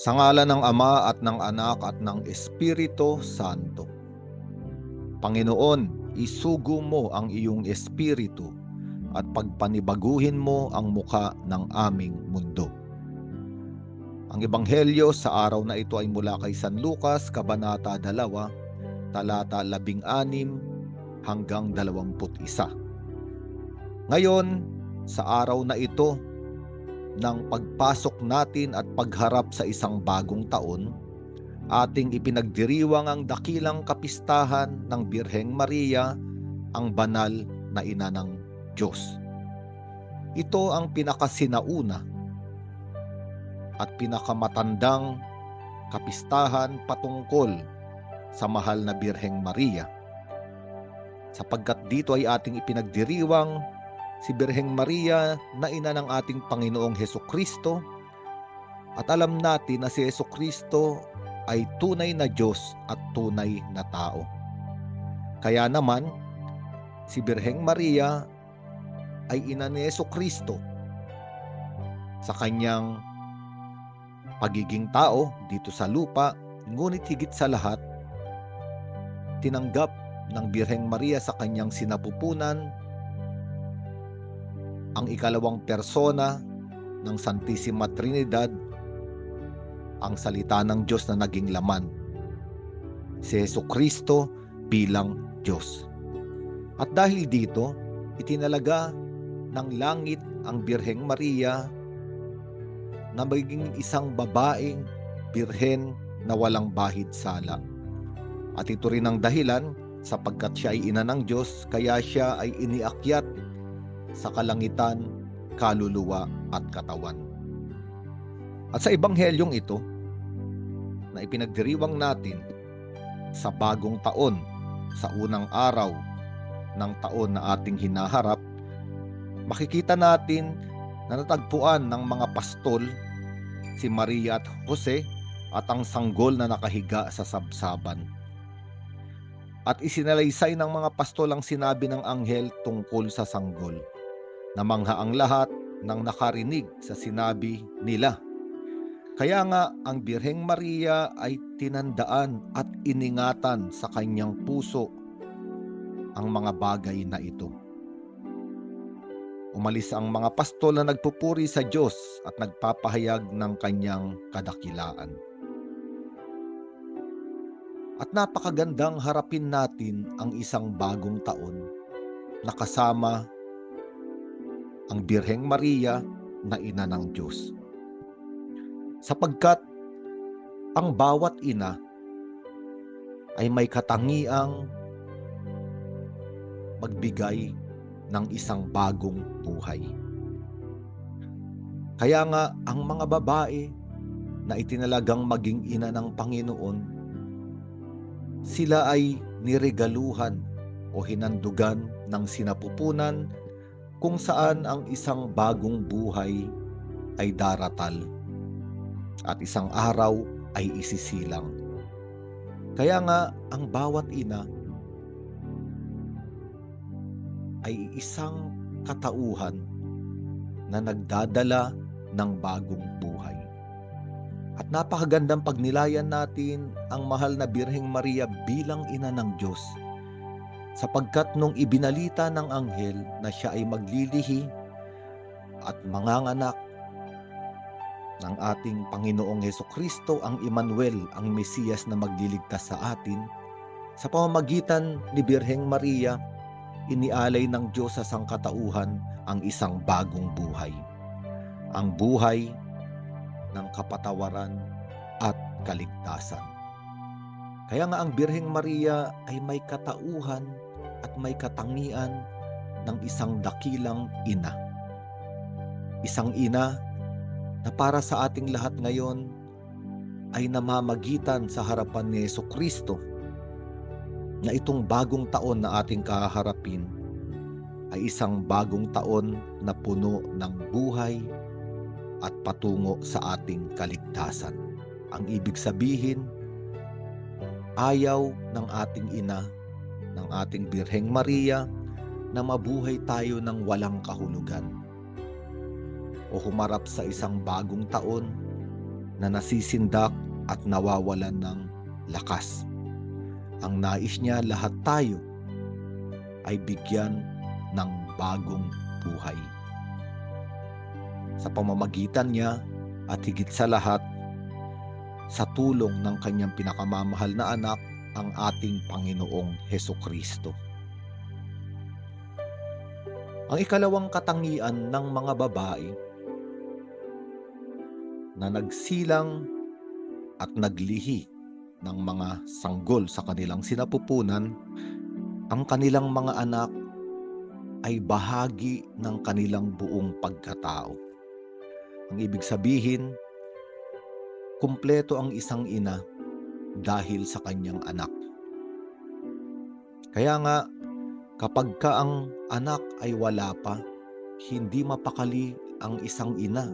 Sa ngala ng Ama at ng Anak at ng Espiritu Santo. Panginoon, isugo mo ang iyong espiritu at pagpanibaguhin mo ang muka ng aming mundo. Ang ebanghelyo sa araw na ito ay mula kay San Lucas, Kabanata 2, talata 16 hanggang 21. Ngayon, sa araw na ito, ng pagpasok natin at pagharap sa isang bagong taon, ating ipinagdiriwang ang dakilang kapistahan ng Birheng Maria, ang banal na ina ng Diyos. Ito ang pinakasinauna at pinakamatandang kapistahan patungkol sa mahal na Birheng Maria. Sapagkat dito ay ating ipinagdiriwang si Birheng Maria na ina ng ating Panginoong Heso Kristo at alam natin na si Heso Kristo ay tunay na Diyos at tunay na tao. Kaya naman, si Birheng Maria ay ina ni Yeso Kristo sa kanyang pagiging tao dito sa lupa, ngunit higit sa lahat, tinanggap ng Birheng Maria sa kanyang sinapupunan ang ikalawang persona ng Santissima Trinidad, ang salita ng Diyos na naging laman, si Yeso Kristo bilang Diyos. At dahil dito, itinalaga ng langit ang Birheng Maria na magiging isang babaeng birhen na walang bahid sala. At ito rin ang dahilan sapagkat siya ay ina ng Diyos kaya siya ay iniakyat sa kalangitan, kaluluwa at katawan. At sa ebanghelyong ito na ipinagdiriwang natin sa bagong taon, sa unang araw ng taon na ating hinaharap, makikita natin na natagpuan ng mga pastol si Maria at Jose at ang sanggol na nakahiga sa sabsaban. At isinalaysay ng mga pastol ang sinabi ng anghel tungkol sa sanggol. Namangha ang lahat ng nakarinig sa sinabi nila. Kaya nga ang Birheng Maria ay tinandaan at iningatan sa kanyang puso ang mga bagay na ito. Umalis ang mga pastol na nagpupuri sa Diyos at nagpapahayag ng kanyang kadakilaan. At napakagandang harapin natin ang isang bagong taon na kasama ang Birheng Maria na ina ng Diyos. Sapagkat ang bawat ina ay may katangiang magbigay ng isang bagong buhay. Kaya nga ang mga babae na itinalagang maging ina ng Panginoon, sila ay niregaluhan o hinandugan ng sinapupunan kung saan ang isang bagong buhay ay daratal at isang araw ay isisilang. Kaya nga ang bawat ina ay isang katauhan na nagdadala ng bagong buhay. At napakagandang pagnilayan natin ang mahal na Birheng Maria bilang ina ng Diyos. Sapagkat nung ibinalita ng anghel na siya ay maglilihi at manganganak ng ating Panginoong Heso Kristo, ang Emmanuel, ang Mesiyas na magliligtas sa atin, sa pamamagitan ni Birheng Maria, inialay ng Diyos sa sangkatauhan ang isang bagong buhay. Ang buhay ng kapatawaran at kaligtasan. Kaya nga ang Birheng Maria ay may katauhan at may katangian ng isang dakilang ina. Isang ina na para sa ating lahat ngayon ay namamagitan sa harapan ni Yeso Kristo na itong bagong taon na ating kaharapin ay isang bagong taon na puno ng buhay at patungo sa ating kaligtasan. Ang ibig sabihin, ayaw ng ating ina, ng ating Birheng Maria, na mabuhay tayo ng walang kahulugan o humarap sa isang bagong taon na nasisindak at nawawalan ng lakas. Ang nais niya lahat tayo ay bigyan ng bagong buhay. Sa pamamagitan niya at higit sa lahat, sa tulong ng kanyang pinakamamahal na anak, ang ating Panginoong Heso Kristo. Ang ikalawang katangian ng mga babae na nagsilang at naglihi ng mga sanggol sa kanilang sinapupunan, ang kanilang mga anak ay bahagi ng kanilang buong pagkatao. Ang ibig sabihin, kumpleto ang isang ina dahil sa kanyang anak. Kaya nga, kapag ka ang anak ay wala pa, hindi mapakali ang isang ina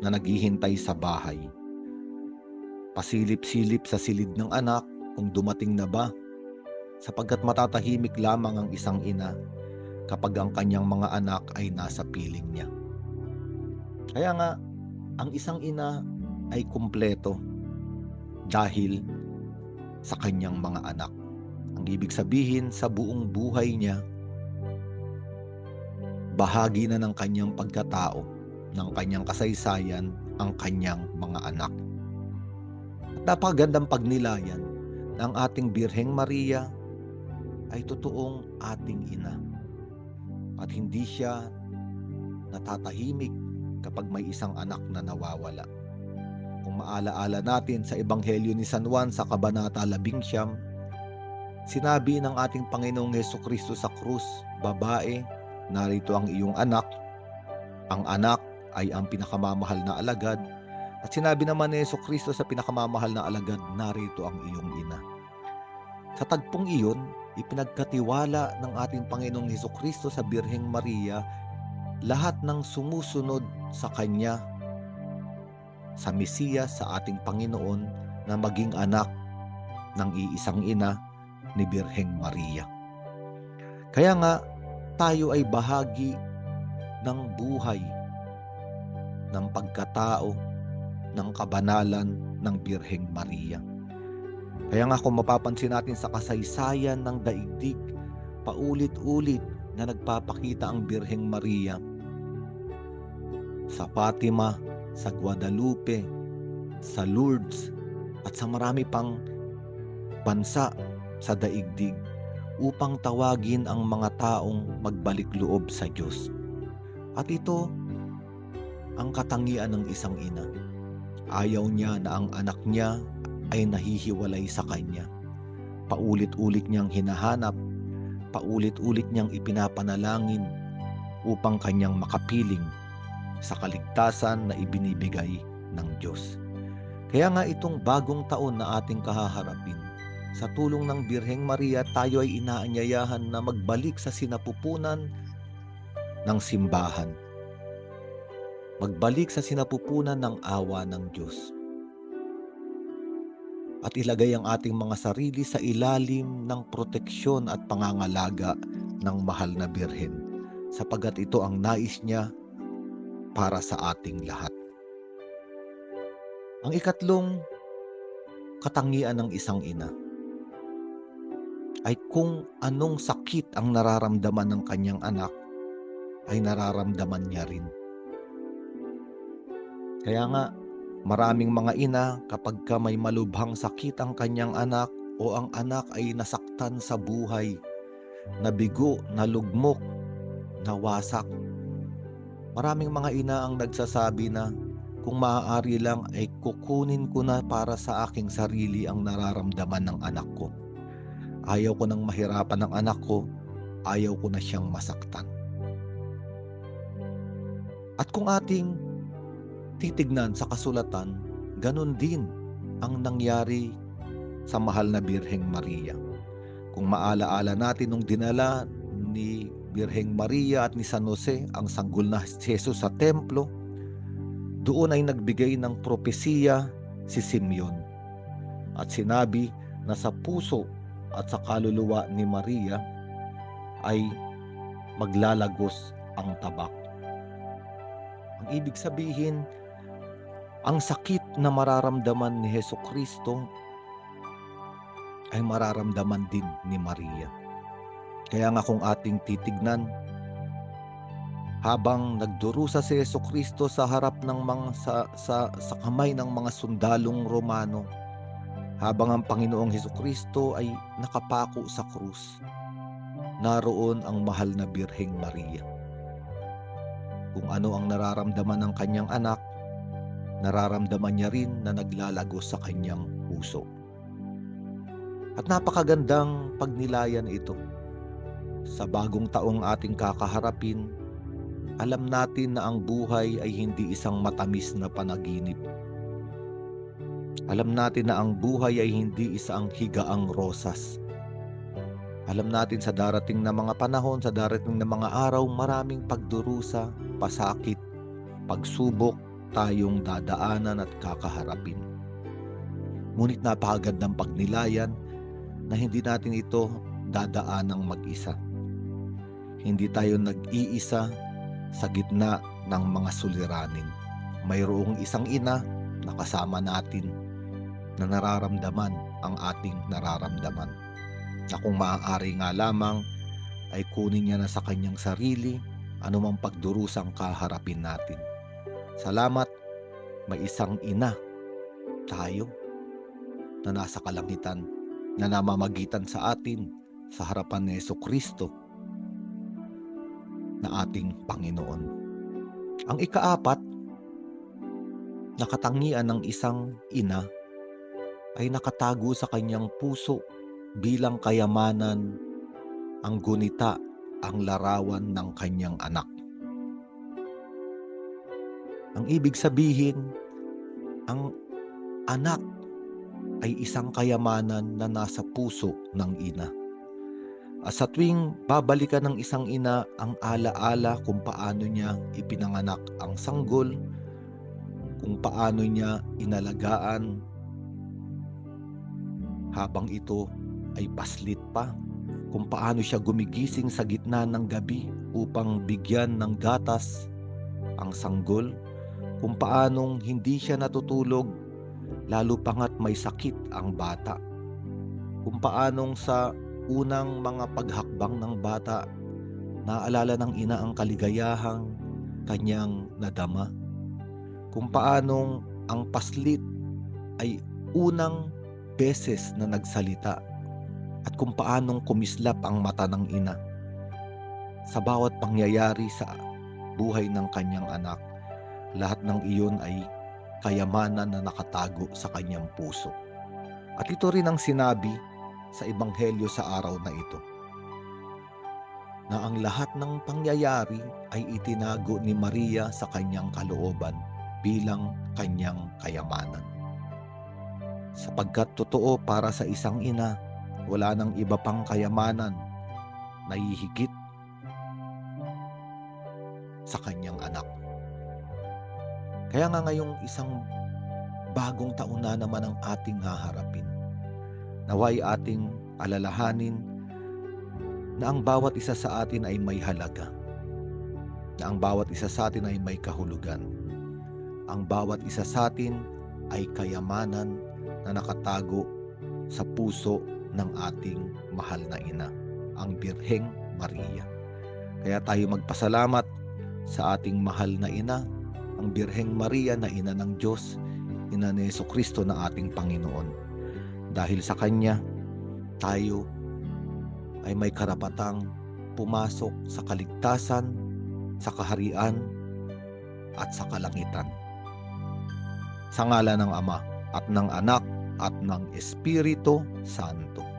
na naghihintay sa bahay. Pasilip-silip sa silid ng anak kung dumating na ba, sapagkat matatahimik lamang ang isang ina kapag ang kanyang mga anak ay nasa piling niya. Kaya nga, ang isang ina ay kumpleto dahil sa kanyang mga anak. Ang ibig sabihin sa buong buhay niya, bahagi na ng kanyang pagkatao, ng kanyang kasaysayan, ang kanyang mga anak. At napakagandang pagnilayan ang ating Birheng Maria ay totoong ating ina. At hindi siya natatahimik kapag may isang anak na nawawala. Maalaala natin sa Ebanghelyo ni San Juan sa Kabanata 11, sinabi ng ating Panginoong Heso Kristo sa krus, Babae, narito ang iyong anak. Ang anak ay ang pinakamamahal na alagad. At sinabi naman ni Heso Kristo sa pinakamamahal na alagad, narito ang iyong ina. Sa tagpong iyon, ipinagkatiwala ng ating Panginoong Heso Kristo sa Birheng Maria lahat ng sumusunod sa Kanya sa Mesiyas, sa ating Panginoon na maging anak ng iisang ina ni Birheng Maria. Kaya nga, tayo ay bahagi ng buhay, ng pagkatao, ng kabanalan ng Birheng Maria. Kaya nga kung mapapansin natin sa kasaysayan ng daigdig, paulit-ulit na nagpapakita ang Birheng Maria sa Fatima, sa Guadalupe, sa Lourdes, at sa marami pang bansa sa daigdig upang tawagin ang mga taong magbalik loob sa Diyos. At ito ang katangian ng isang ina. Ayaw niya na ang anak niya ay nahihiwalay sa kanya. Paulit-ulit niyang hinahanap, paulit-ulit niyang ipinapanalangin upang kanyang makapiling sa kaligtasan na ibinibigay ng Diyos. Kaya nga itong bagong taon na ating kahaharapin, sa tulong ng Birheng Maria, tayo ay inaanyayahan na magbalik sa sinapupunan ng simbahan. Magbalik sa sinapupunan ng awa ng Diyos. At ilagay ang ating mga sarili sa ilalim ng proteksyon at pangangalaga ng mahal na Birhen sapagat ito ang nais niya para sa ating lahat. Ang ikatlong katangian ng isang ina ay kung anong sakit ang nararamdaman ng kanyang anak ay nararamdaman niya rin. Kaya nga, maraming mga ina kapag ka may malubhang sakit ang kanyang anak o ang anak ay nasaktan sa buhay, nabigo, nalugmok, nawasak, Maraming mga ina ang nagsasabi na kung maaari lang ay kukunin ko na para sa aking sarili ang nararamdaman ng anak ko. Ayaw ko nang mahirapan ng anak ko, ayaw ko na siyang masaktan. At kung ating titignan sa kasulatan, ganun din ang nangyari sa mahal na Birheng Maria. Kung maalaala natin nung dinala ni Birheng Maria at ni San Jose ang sanggol na Jesus sa templo, doon ay nagbigay ng propesiya si Simeon. At sinabi na sa puso at sa kaluluwa ni Maria ay maglalagos ang tabak. Ang ibig sabihin, ang sakit na mararamdaman ni Heso Kristo ay mararamdaman din ni Maria. Kaya nga kung ating titignan, habang nagdurusa si Yeso Kristo sa harap ng mga sa, sa, sa kamay ng mga sundalong Romano, habang ang Panginoong Heso Kristo ay nakapako sa krus, naroon ang mahal na Birheng Maria. Kung ano ang nararamdaman ng kanyang anak, nararamdaman niya rin na naglalago sa kanyang puso. At napakagandang pagnilayan ito. Sa bagong taong ating kakaharapin, alam natin na ang buhay ay hindi isang matamis na panaginip. Alam natin na ang buhay ay hindi isang higaang rosas. Alam natin sa darating na mga panahon, sa darating na mga araw, maraming pagdurusa, pasakit, pagsubok tayong dadaanan at kakaharapin. Ngunit napakagandang pagnilayan na hindi natin ito dadaanang mag-isa. Hindi tayo nag-iisa sa gitna ng mga suliranin. Mayroong isang ina na kasama natin na nararamdaman ang ating nararamdaman. Na kung maaari nga lamang ay kunin niya na sa kanyang sarili anumang pagdurusang kaharapin natin. Salamat, may isang ina tayo na nasa kalangitan na namamagitan sa atin sa harapan ni Yeso Kristo na ating Panginoon. Ang ikaapat na katangian ng isang ina ay nakatago sa kanyang puso bilang kayamanan ang gunita ang larawan ng kanyang anak. Ang ibig sabihin, ang anak ay isang kayamanan na nasa puso ng ina. Sa tuwing babalikan ng isang ina ang alaala kung paano niya ipinanganak ang sanggol, kung paano niya inalagaan habang ito ay paslit pa, kung paano siya gumigising sa gitna ng gabi upang bigyan ng gatas ang sanggol, kung paanong hindi siya natutulog lalo pangat may sakit ang bata, kung paanong sa unang mga paghakbang ng bata, naalala ng ina ang kaligayahang kanyang nadama. Kung paanong ang paslit ay unang beses na nagsalita at kung paanong kumislap ang mata ng ina. Sa bawat pangyayari sa buhay ng kanyang anak, lahat ng iyon ay kayamanan na nakatago sa kanyang puso. At ito rin ang sinabi sa Ebanghelyo sa araw na ito. Na ang lahat ng pangyayari ay itinago ni Maria sa kanyang kalooban bilang kanyang kayamanan. Sapagkat totoo para sa isang ina, wala nang iba pang kayamanan na hihigit sa kanyang anak. Kaya nga ngayong isang bagong taon na naman ang ating haharapin Naway ating alalahanin na ang bawat isa sa atin ay may halaga. Na ang bawat isa sa atin ay may kahulugan. Ang bawat isa sa atin ay kayamanan na nakatago sa puso ng ating mahal na ina, ang Birheng Maria. Kaya tayo magpasalamat sa ating mahal na ina, ang Birheng Maria na ina ng Diyos, ina ni Yeso Kristo na ating Panginoon dahil sa Kanya, tayo ay may karapatang pumasok sa kaligtasan, sa kaharian, at sa kalangitan. Sa ngala ng Ama at ng Anak at ng Espiritu Santo.